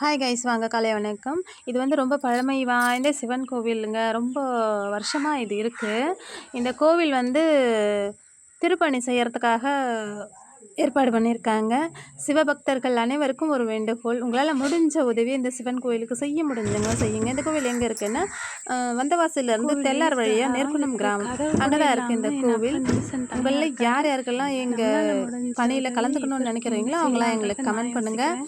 Hi guys வாங்க காலை வணக்கம். இது வந்து ரொம்ப பழமை வாய்ந்த சிவன் கோவிலுங்க. ரொம்ப வருஷமாக இது இருக்குது இந்த கோவில் வந்து திருப்பணி செய்யறதுக்காக ஏற்பாடு பண்ணியிருக்காங்க. சிவபக்தர்கள் அனைவருக்கும் ஒரு வேண்டுகோள். உங்களால் முடிஞ்ச உதவி இந்த சிவன் கோவிலுக்கு செய்ய முடிஞ்சவங்க செய்யுங்க. இந்த கோவில் எங்கே இருக்குன்னா வந்தவாசிலேருந்து தெல்லார் வழியாக நெற்குணம் கிராமம். அங்கே தான் இருக்குது இந்த கோவில் உங்களில் யார் யாருக்கெல்லாம் எங்கள் பணியில் கலந்துக்கணும்னு நினைக்கிறீங்களோ அவங்களாம் எங்களுக்கு கமெண்ட் பண்ணுங்கள்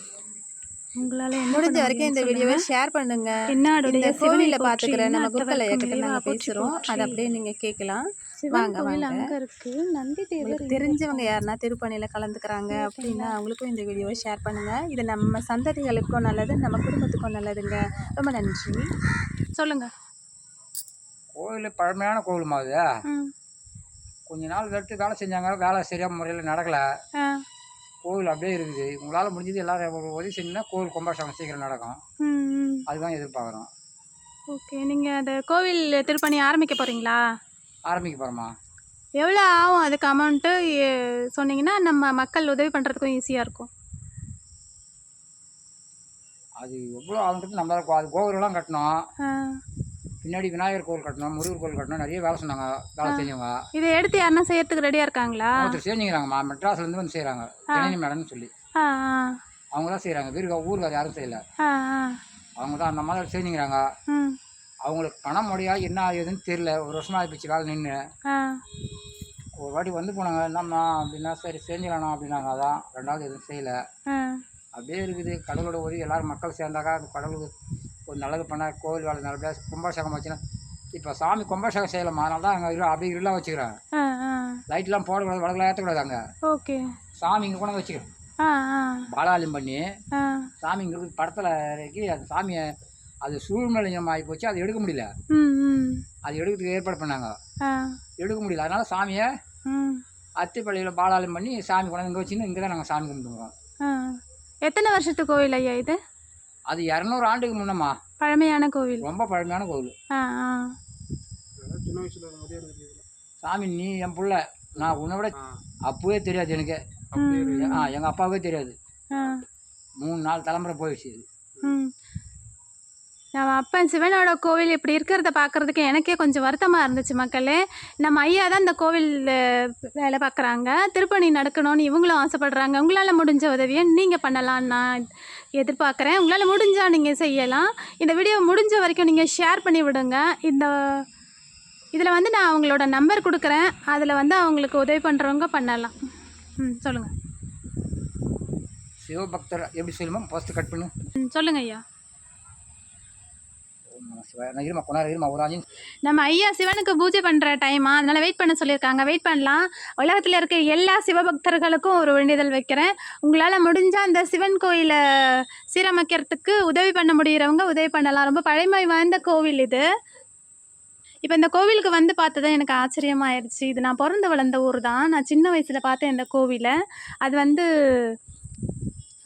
உங்களால என்ன முடிஞ்ச வரைக்கும் இந்த வீடியோவை. ஷேர் பண்ணுங்க. தென்னாடுடைய இந்த சிவனை கோவில போற்றி, பாத்துக்கிற நம்ம குருத்தல நாட்டவர்க்கும் இயக்கத்துல நாங்க இறைவா போற்றி பேசுறோம். அதை. அப்படியே நீங்க கேட்கலாம். வாங்க, கோவில் வாங்க. அங்க இருக்கு. நந்தி தேவர் தெரிஞ்சவங்க யாருன்னா திருப்பணியில கலந்துக்கிறாங்க அப்படின்னா அவங்களுக்கும் இந்த வீடியோவை ஷேர் பண்ணுங்க. இது நம்ம சந்ததிகளுக்கும் நல்லது நம்ம குடும்பத்துக்கும் நல்லதுங்க. ரொம்ப நன்றி. சொல்லுங்க. கோவில் பழமையான கோவிலுமா அது? ம். கொஞ்ச நாள் எடுத்து வேலை செஞ்சாங்க. வேலை சரியாக முறையில் நடக்கலை. கோவில் அப்படியே இருக்குது. உங்களால் முடிஞ்சது எல்லாரும் உதவி செஞ்சீங்கன்னா கோவில் கும்பாபிஷேகம் சீக்கிரம் நடக்கும். அதுதான் எதிர்பார்க்குறோம். ஓகே நீங்க அந்த கோவில் திருப்பணி ஆரம்பிக்க போறீங்களா? ஆரம்பிக்க போகிறோமா எவ்வளோ ஆகும் அதுக்கு அமௌண்ட்டு சொன்னீங்கன்னா நம்ம மக்கள் உதவி பண்ணுறதுக்கும் ஈஸியாக இருக்கும். அது எவ்வளோ ஆகுன்றது நம்ம அது கோவிலெல்லாம் கட்டணும். பின்னாடி விநாயகர் கோவில் கட்டணும் முருகர் கோவில் கட்டணும் நிறைய வேலை சொன்னாங்க வேலை செஞ்சவங்க. இதை எடுத்து யாருன்னா செய்யறதுக்கு ரெடியாக இருக்காங்களா? ஒருத்தர் செஞ்சுக்கிறாங்கம்மா மெட்ராஸ்லேருந்து வந்து செய்கிறாங்க ஜனனி மேடம்னு சொல்லி. அவங்க தான் செய்கிறாங்க வீருக்கு ஊருக்கு யாரும் செய்யலை. அவங்க தான் அந்த மாதிரி செஞ்சுக்கிறாங்க. அவங்களுக்கு பணம் முடியா என்ன ஆகுதுன்னு தெரியல ஒரு வருஷமாக ஆகிப்போச்சு வேலை நின்று ஒரு வாட்டி வந்து போனாங்க என்னம்மா அப்படின்னா சரி செஞ்சிடலாம் அப்படின்னாங்க அதான். ரெண்டாவது எதுவும் செய்யலை. அப்படியே இருக்குது கடவுளோட உதவி எல்லாரும் மக்கள் சேர்ந்தாக்கா கடவுளுக்கு ஒரு நல்லது பண்ணால் கோவில் வேலை நல்லபடியாக கும்பாபிஷேகம் வச்சுன்னா இப்போ சாமி கும்பாபிஷேகம் செய்யலாமா அதனால தான் அங்கே இரு அப்படியே இருளாக வச்சுக்கிறேன் லைட்லாம் போடக்கூடாது வடக்கெல்லாம் ஏற்றக்கூடாது அங்கே. ஓகே. சாமி இங்கே வந்து வச்சுக்கிறேன் பாலாலயம் பண்ணி சாமி இங்கே படத்தில் இறக்கி அது சாமியை அது சூழ்நிலையம் ஆகி போச்சு அது எடுக்க முடியல. அது எடுக்கிறதுக்கு ஏற்பாடு பண்ணாங்க. எடுக்க முடியல அதனால சாமியை அத்திப்பள்ளியில் பாலாலயம் பண்ணி சாமி கொண்டு வந்து இங்கே வச்சுன்னு இங்கே தான் நாங்கள் சாமி கும்பிட்டுக்கிறோம் ஆ. எத்தனை வருஷத்து கோவில் ஐயா இது? அது இரநூறு ஆண்டுக்கு முன்னம்மா. பழமையான கோவில். ரொம்ப பழமையான கோவில். சாமி நீ என் புள்ள. நான் உன்னை விட அப்பவே தெரியாது எனக்கு. ஆ எங்கள் அப்பாவுக்கே தெரியாது. மூணு நாலு தலைமுறை போயிடுச்சு நம்ம அப்பன் சிவனோட கோவில் இப்படி இருக்கிறத பார்க்குறதுக்கு எனக்கே கொஞ்சம் வருத்தமாக இருந்துச்சு மக்களே. நம்ம ஐயா தான் இந்த கோவில் வேலை பார்க்குறாங்க. திருப்பணி நடக்கணும்னு இவங்களும் ஆசைப்படுறாங்க. உங்களால் முடிஞ்ச உதவியை நீங்கள் பண்ணலான்னு நான் எதிர்பார்க்குறேன். உங்களால் முடிஞ்சால் நீங்கள் செய்யலாம். இந்த வீடியோ முடிஞ்ச வரைக்கும் நீங்கள் ஷேர் பண்ணி விடுங்க. இந்த இதில் வந்து நான் அவங்களோட நம்பர் கொடுக்குறேன். அதில் வந்து அவங்களுக்கு உதவி பண்ணுறவங்க பண்ணலாம். ம் சொல்லுங்கள் சிவபக்தர் எப்படி சொல்லுமா ஃபஸ்ட்டு கட் பண்ணு. ம் சொல்லுங்கள் ஐயா ஓம் நம சிவாய. நான் இருமா கொண்டாரு இருமா ஒரு அஞ்சு நம்ம ஐயா சிவனுக்கு பூஜை பண்ணுற டைமா அதனால் வெயிட் பண்ண சொல்லியிருக்காங்க. வெயிட் பண்ணலாம். உலகத்தில் இருக்க எல்லா சிவபக்தர்களுக்கும் ஒரு வேண்டுதல் வைக்கிறேன். உங்களால் முடிஞ்சால் அந்த சிவன் கோயிலை சீரமைக்கிறதுக்கு உதவி பண்ண முடிகிறவங்க உதவி பண்ணலாம். ரொம்ப பழமை வாய்ந்த கோவில் இது. இப்போ இந்த கோவிலுக்கு வந்து பார்த்ததே எனக்கு ஆச்சரியமாயிருச்சு. இது நான் பிறந்து வளர்ந்த ஊர் தான் நான் சின்ன வயசில் பார்த்தேன் இந்த கோவிலை. அது வந்து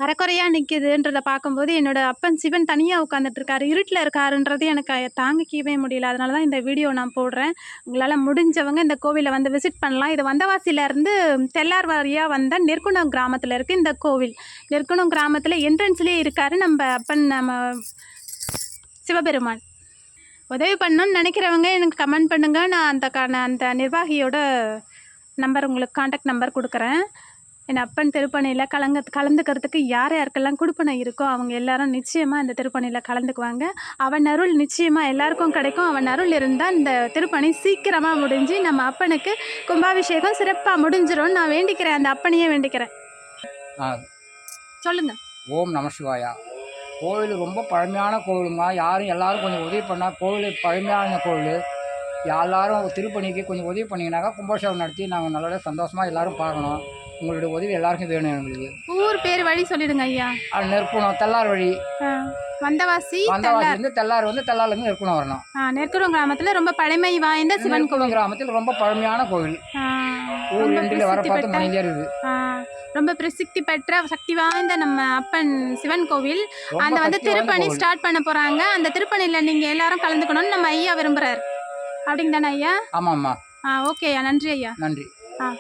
அரைக்குறையாக நிற்கிதுன்றதை பார்க்கும்போது என்னோட அப்பன் சிவன் தனியாக உட்காந்துட்டு இருக்காரு இருட்டில் இருக்காருன்றது எனக்கு தாங்கிக்கவே முடியல. அதனால தான் இந்த வீடியோ நான் போடுறேன். உங்களால் முடிஞ்சவங்க இந்த கோவிலை வந்து விசிட் பண்ணலாம். இது வந்தவாசியிலேருந்து தெல்லார் வாரியாக வந்த நெற்குணம் கிராமத்தில் இருக்குது இந்த கோவில். நெற்குணம் கிராமத்தில் என்ட்ரன்ஸ்லேயே இருக்காரு நம்ம அப்பன் நம்ம சிவபெருமான். உதவி பண்ணணும்னு நினைக்கிறவங்க எனக்கு கமெண்ட் பண்ணுங்கள் நான் அந்த அந்த நிர்வாகியோட நம்பர் உங்களுக்கு காண்டாக்ட் நம்பர் கொடுக்குறேன். என் அப்பன் திருப்பணியில் கலங்க கலந்துக்கிறதுக்கு யார் யாருக்கெல்லாம் கொடுப்பனை இருக்கோ அவங்க எல்லாரும் நிச்சயமாக இந்த திருப்பணியில் கலந்துக்குவாங்க. அவன் அருள் நிச்சயமாக எல்லாருக்கும் கிடைக்கும். அவன் அருள் இருந்தால் இந்த திருப்பணி சீக்கிரமாக முடிஞ்சு நம்ம அப்பனுக்கு கும்பாபிஷேகம் சிறப்பாக முடிஞ்சிரும்னு நான் வேண்டிக்கிறேன். அந்த அப்பனையே வேண்டிக்கிறேன். சொல்லுங்கள் ஓம் நம சிவாயா. கோவில் ரொம்ப பழமையான கோவிலுங்க யாரும் எல்லாரும் கொஞ்சம் உதவி பண்ணால் கோவில் பழமையான கோவில். எல்லாரும் திருப்பணிக்கு கொஞ்சம் உதவி பண்ணிங்கனாக்கா கும்பாபிஷேகம் நடத்தி நாங்கள் நல்லபடியாக சந்தோஷமாக எல்லாரும் பார்க்கணும். உங்களுடைய உதவி எல்லாருக்கும் வேணும் எங்களுக்கு. ஊர் பேர் வழி சொல்லிடுங்க ஐயா. அது நெருக்கணும் தெல்லார் வழி. ஆ, வந்தவாசி வந்தவாசிலேருந்து தெல்லார். வந்து தெல்லார்லேருந்து நெருக்கணும் வரணும். ஆ, நெற்குறம் கிராமத்தில் ரொம்ப பழமை வாய்ந்த சிவன் கோவில். கிராமத்தில் ரொம்ப பழமையான கோவில். ஊர் ரெண்டில் வர பார்த்து மணிலே இருக்குது. ரொம்ப பிரசித்தி பெற்ற சக்தி வாய்ந்த நம்ம அப்பன் சிவன் கோவில். அந்த வந்து திருப்பணி. ஸ்டார்ட் பண்ண போறாங்க. அந்த திருப்பணியில் நீங்க எல்லாரும் கலந்துக்கணும்னு நம்ம ஐயா விரும்புறாரு. அப்படிங்க தானே ஐயா? ஆமாம்மா. ஆ ஓகே ஐயா. நன்றி ஐயா. நன்றி. ஆ.